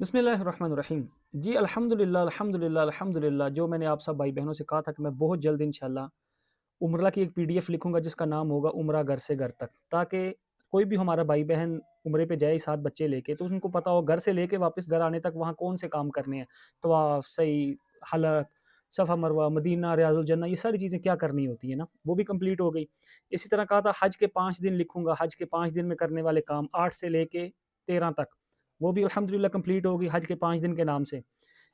بسم اللہ الرحمن الرحیم۔ جی الحمد للہ الحمد للہ الحمد للہ جو میں نے آپ سب بھائی بہنوں سے کہا تھا کہ میں بہت جلد انشاءاللہ عمرہ کی ایک پی ڈی ایف لکھوں گا جس کا نام ہوگا عمرہ گھر سے گھر تک، تاکہ کوئی بھی ہمارا بھائی بہن عمرے پہ جائے ساتھ بچے لے کے، تو ان کو پتا ہو گھر سے لے کے واپس گھر آنے تک وہاں کون سے کام کرنے ہیں، طواف صحیح حلق صفا مروہ، مدینہ، ریاض الجنہ، یہ ساری چیزیں کیا کرنی ہوتی ہیں نا؟ وہ بھی کمپلیٹ ہو گئی۔ اسی طرح کہا تھا حج کے پانچ دن لکھوں گا، حج کے پانچ دن میں کرنے والے کام آٹھ سے لے کے تیرہ تک۔ وہ بھی الحمدللہ کمپلیٹ ہوگی حج کے پانچ دن کے نام سے۔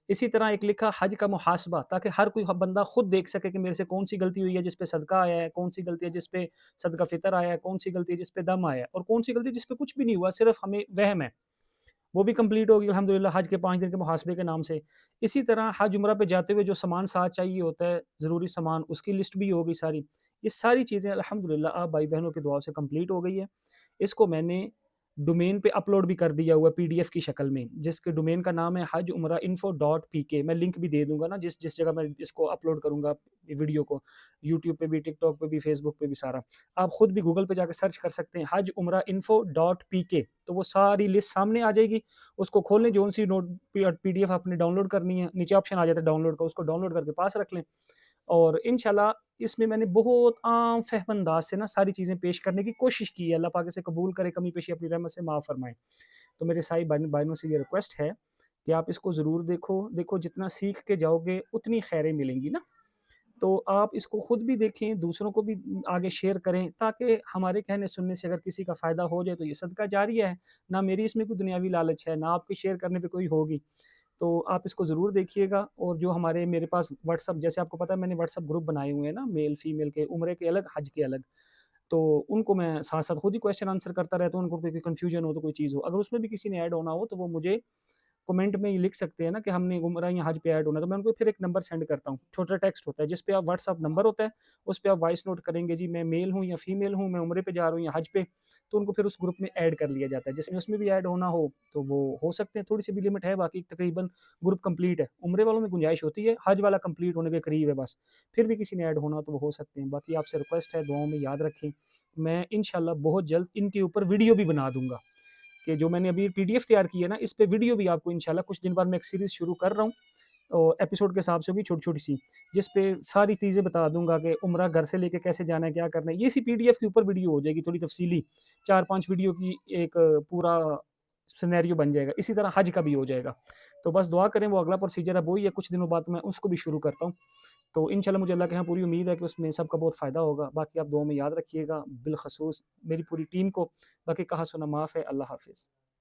اسی طرح ایک لکھا حج کا محاسبہ تاکہ ہر کوئی بندہ خود دیکھ سکے کہ میرے سے کون سی غلطی ہوئی ہے جس پہ صدقہ آیا ہے، کون سی غلطی ہے جس پہ صدقہ فطر آیا ہے، کون سی غلطی ہے جس پہ دم آیا ہے، اور کون سی غلطی جس پہ کچھ بھی نہیں ہوا، صرف ہمیں وہم ہے۔ وہ بھی کمپلیٹ ہوگی الحمدللہ حج کے پانچ دن کے محاسبے کے نام سے۔ اسی طرح حج عمرہ پہ جاتے ہوئے جو سامان ساتھ چاہیے ہوتا ہے، ضروری سامان، اس کی لسٹ بھی ہوگی ساری۔ یہ ساری چیزیں الحمدللہ آپ بھائی بہنوں کے دعا سے کمپلیٹ ہو گئی ہے۔ اس کو میں نے ڈومین پہ اپلوڈ بھی کر دیا ہوا پی ڈی ایف کی شکل میں، جس کے ڈومین کا نام ہے حج عمرہ انفو ڈاٹ پی کے میں لنک بھی دے دوں گا نا، جس جس جگہ میں اس کو اپلوڈ کروں گا ویڈیو کو۔ یوٹیوب پہ بھی ٹک ٹاک پہ بھی فیس بک پہ بھی سارا۔ آپ خود بھی گوگل پہ جا کے سرچ کر سکتے ہیں حج عمرہ انفو ڈاٹ پی کے تو وہ ساری لسٹ سامنے آ جائے گی۔ اس کو کھولنے، جو سی نوٹ پی ڈی ایف آپ نے ڈاؤن لوڈ کرنی ہے، نیچے آپشن آ جاتا ہے ڈاؤن لوڈ کا، اس کو ڈاؤن لوڈ کر کے پاس رکھ لیں۔ اور انشاءاللہ اس میں میں نے بہت عام فہم انداز سے نا ساری چیزیں پیش کرنے کی کوشش کی ہے۔ اللہ پاک سے قبول کرے، کمی پیشی اپنی رحمت سے معاف فرمائے۔ تو میرے سائی بائنوں سے یہ ریکویسٹ ہے کہ آپ اس کو ضرور دیکھو۔ دیکھو جتنا سیکھ کے جاؤ گے، اتنی خیریں ملیں گی نا۔ تو آپ اس کو خود بھی دیکھیں، دوسروں کو بھی آگے شیئر کریں تاکہ ہمارے کہنے سننے سے اگر کسی کا فائدہ ہو جائے تو یہ صدقہ جاری ہے۔ نہ میری اس میں کوئی دنیاوی لالچ ہے، نہ آپ کے شیئر کرنے پہ کوئی ہوگی۔ تو آپ اس کو ضرور دیکھیے گا اور جو ہمارے میرے پاس واٹس اپ جیسے آپ کو پتا ہے، میں نے واٹس اپ گروپ بنائے ہوئے ہیں نا میل فیمیل کے، عمرے کے الگ، حج کے الگ۔ تو ان کو میں ساتھ ساتھ خود ہی کوشچن آنسر کرتا رہتا ہوں، ان کو کوئی کنفیوژن ہو تو کوئی چیز ہو۔ اگر اس میں بھی کسی نے ایڈ ہونا ہو تو وہ مجھے کمنٹ میں یہ لکھ سکتے ہیں نا کہ ہم نے عمرہ یا حج پہ ایڈ ہونا تو میں ان کو پھر ایک نمبر سینڈ کرتا ہوں، چھوٹا ٹیکسٹ ہوتا ہے، جس پہ آپ واٹس اپ نمبر ہوتا ہے، اس پہ آپ وائس نوٹ کریں گے جی میں میل ہوں یا فیمیل ہوں، میں عمرے پہ جا رہا ہوں یا حج پہ، تو ان کو پھر اس گروپ میں ایڈ کر لیا جاتا ہے۔ جس میں اس میں بھی ایڈ ہونا ہو تو وہ ہو سکتے ہیں، تھوڑی سی بھی لمٹ ہے، باقی تقریباً گروپ کمپلیٹ ہے۔ عمرے والوں میں گنجائش ہوتی ہے، حج والا کمپلیٹ ہونے کے قریب ہے بس۔ پھر بھی کسی نے ایڈ ہونا تو وہ ہو سکتے ہیں۔ باقی آپ سے ریکویسٹ ہے، دعاؤں میں یاد رکھیں۔ میں انشاءاللہ بہت جلد ان کے اوپر ویڈیو بھی بنا دوں گا۔ کہ جو میں نے ابھی پی ڈی ایف تیار کی ہے نا، اس پہ ویڈیو بھی آپ کو انشاءاللہ کچھ دن بعد میں ایک سیریز شروع کر رہا ہوں۔ اور ایپیسوڈ کے حساب سے بھی چھوٹی چھوٹی سی، جس پہ ساری چیزیں بتا دوں گا کہ عمرہ گھر سے لے کے کیسے جانا ہے، کیا کرنا ہے۔ یہ سی پی ڈی ایف کے اوپر ویڈیو ہو جائے گی تھوڑی تفصیلی، چار پانچ ویڈیو کی ایک پورا سنیریو بن جائے گا۔ اسی طرح حج کا بھی ہو جائے گا۔ تو بس دعا کریں، وہ اگلا پروسیجر ہے وہی ہے، کچھ دنوں بعد میں اس کو بھی شروع کرتا ہوں۔ تو انشاءاللہ مجھے اللہ کے یہاں پوری امید ہے کہ اس میں سب کا بہت فائدہ ہوگا۔ باقی آپ دعاؤں میں یاد رکھیے گا۔ بالخصوص میری پوری ٹیم کو۔ باقی کہا سنا معاف ہے۔ اللہ حافظ۔